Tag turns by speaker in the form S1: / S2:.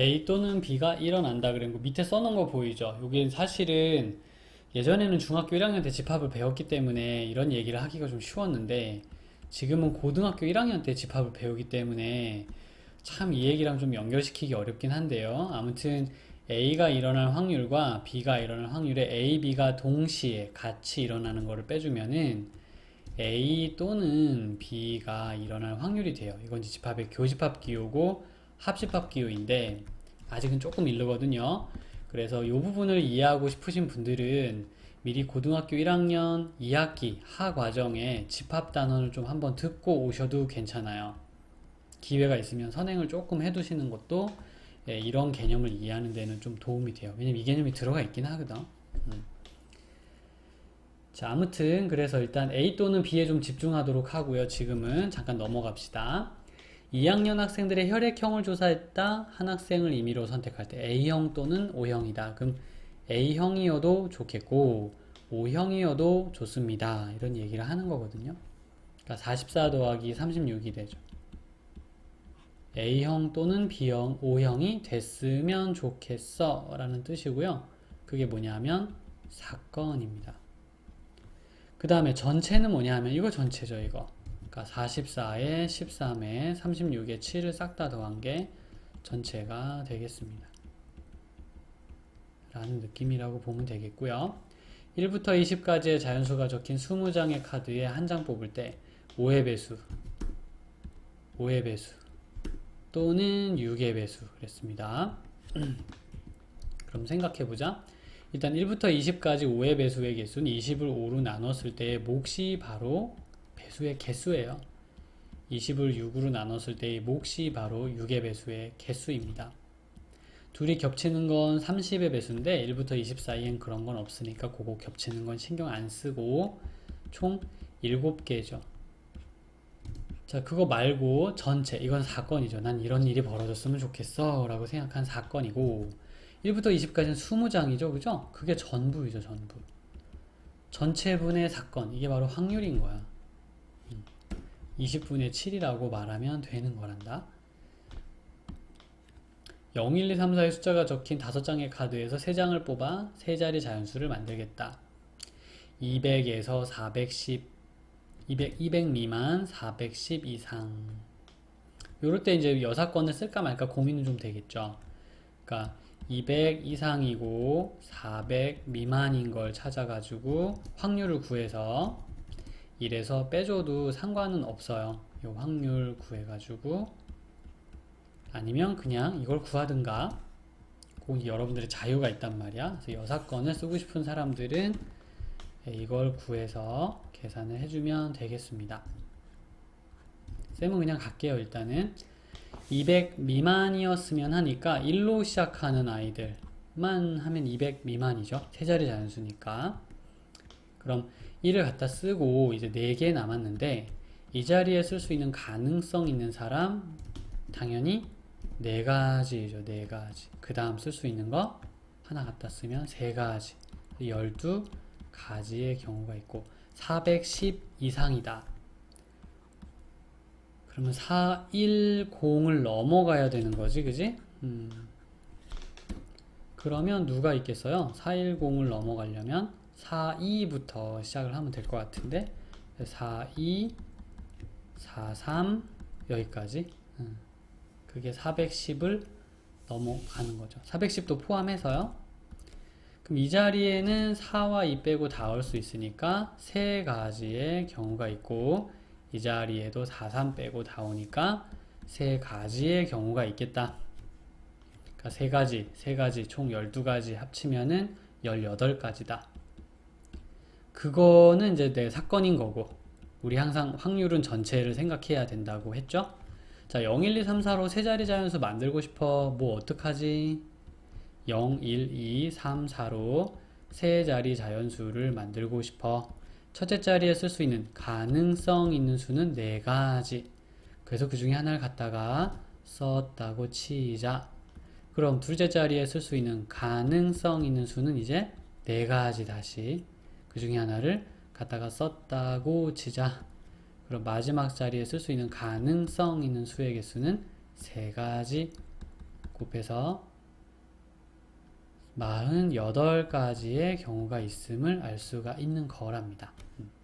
S1: A 또는 B가 일어난다 그런 거 밑에 써놓은 거 보이죠? 이게 사실은 예전에는 중학교 1학년 때 집합을 배웠기 때문에 이런 얘기를 하기가 좀 쉬웠는데 지금은 고등학교 1학년 때 집합을 배우기 때문에 참 이 얘기랑 좀 연결시키기 어렵긴 한데요. 아무튼 A가 일어날 확률과 B가 일어날 확률에 A, B가 동시에 같이 일어나는 거를 빼주면은 A 또는 B가 일어날 확률이 돼요. 이건 집합의 교집합 기호고 합집합 기호인데 아직은 조금 이르거든요. 그래서 이 부분을 이해하고 싶으신 분들은 미리 고등학교 1학년 2학기 하 과정에 집합 단원을 좀 한번 듣고 오셔도 괜찮아요. 기회가 있으면 선행을 조금 해두시는 것도 예, 이런 개념을 이해하는 데는 좀 도움이 돼요. 왜냐면 이 개념이 들어가 있긴 하거든. 음. 자, 아무튼 그래서 일단 A 또는 B에 좀 집중하도록 하고요. 지금은 잠깐 넘어갑시다. 2학년 학생들의 혈액형을 조사했다. 한 학생을 임의로 선택할 때 A형 또는 O형이다. 그럼 A형이어도 좋겠고 O형이어도 좋습니다. 이런 얘기를 하는 거거든요. 그러니까 44 더하기 36이 되죠. A형 또는 B형, O형이 됐으면 좋겠어 라는 뜻이고요. 그게 뭐냐면 사건입니다. 그 다음에 전체는 뭐냐 하면 이거 전체죠 이거 그러니까 44에 13에 36에 7을 싹 다 더한 게 전체가 되겠습니다. 라는 느낌이라고 보면 되겠고요. 1부터 20까지의 자연수가 적힌 20장의 카드에 한 장 뽑을 때 5의 배수 5의 배수 또는 6의 배수 그랬습니다. 그럼 생각해보자. 일단 1부터 20까지 5의 배수의 개수는 20을 5로 나눴을 때의 몫이 바로 배수의 개수예요. 20을 6으로 나눴을 때의 몫이 바로 6의 배수의 개수입니다. 둘이 겹치는 건 30의 배수인데 1부터 20 사이엔 그런 건 없으니까 그거 겹치는 건 신경 안 쓰고 총 7개죠. 자, 그거 말고 전체, 이건 사건이죠. 난 이런 일이 벌어졌으면 좋겠어. 라고 생각한 사건이고, 1부터 20까지는 20장이죠. 그죠? 그게 전부이죠, 전부. 전체분의 사건. 이게 바로 확률인 거야. 20분의 7이라고 말하면 되는 거란다. 0, 1, 2, 3, 4의 숫자가 적힌 5장의 카드에서 3장을 뽑아 3자리 자연수를 만들겠다. 200에서 410, 200, 200 미만, 410 이상. 요럴 때 이제 여사건을 쓸까 말까 고민은 좀 되겠죠. 그러니까 200 이상이고 400 미만인 걸 찾아가지고 확률을 구해서 1에서 빼줘도 상관은 없어요. 이 확률 구해가지고 아니면 그냥 이걸 구하든가 꼭 여러분들의 자유가 있단 말이야. 그래서 여사건을 쓰고 싶은 사람들은 이걸 구해서 계산을 해주면 되겠습니다. 쌤은 그냥 갈게요. 일단은 200 미만이었으면 하니까 1로 시작하는 아이들만 하면 200 미만이죠. 세 자리 자연수니까. 그럼 1을 갖다 쓰고 이제 4개 남았는데 이 자리에 쓸 수 있는 가능성 있는 사람 당연히 4가지죠. 4가지. 그 다음 쓸 수 있는 거 하나 갖다 쓰면 3가지. 12가지의 경우가 있고 410 이상이다. 그러면 410을 넘어가야 되는 거지, 그지? 음. 그러면 누가 있겠어요? 410을 넘어가려면 42부터 시작을 하면 될 것 같은데 42, 43 여기까지 음. 그게 410을 넘어가는 거죠. 410도 포함해서요. 그럼 이 자리에는 4와 2 빼고 다 올 수 있으니까 세 가지의 경우가 있고 이 자리에도 4, 3 빼고 다 오니까 세 가지의 경우가 있겠다. 그러니까 세 가지, 세 가지, 총 12가지 합치면은 18가지다. 그거는 이제 내 사건인 거고, 우리 항상 확률은 전체를 생각해야 된다고 했죠? 자, 0, 1, 2, 3, 4로 세 자리 자연수 만들고 싶어. 뭐 어떡하지? 0, 1, 2, 3, 4로 세 자리 자연수를 만들고 싶어. 첫째 자리에 쓸 수 있는 가능성 있는 수는 네 가지. 그래서 그 중에 하나를 갖다가 썼다고 치자. 그럼 둘째 자리에 쓸 수 있는 가능성 있는 수는 이제 네 가지 다시. 그 중에 하나를 갖다가 썼다고 치자. 그럼 마지막 자리에 쓸 수 있는 가능성 있는 수의 개수는 세 가지. 곱해서 48가지의 경우가 있음을 알 수가 있는 거랍니다. 음.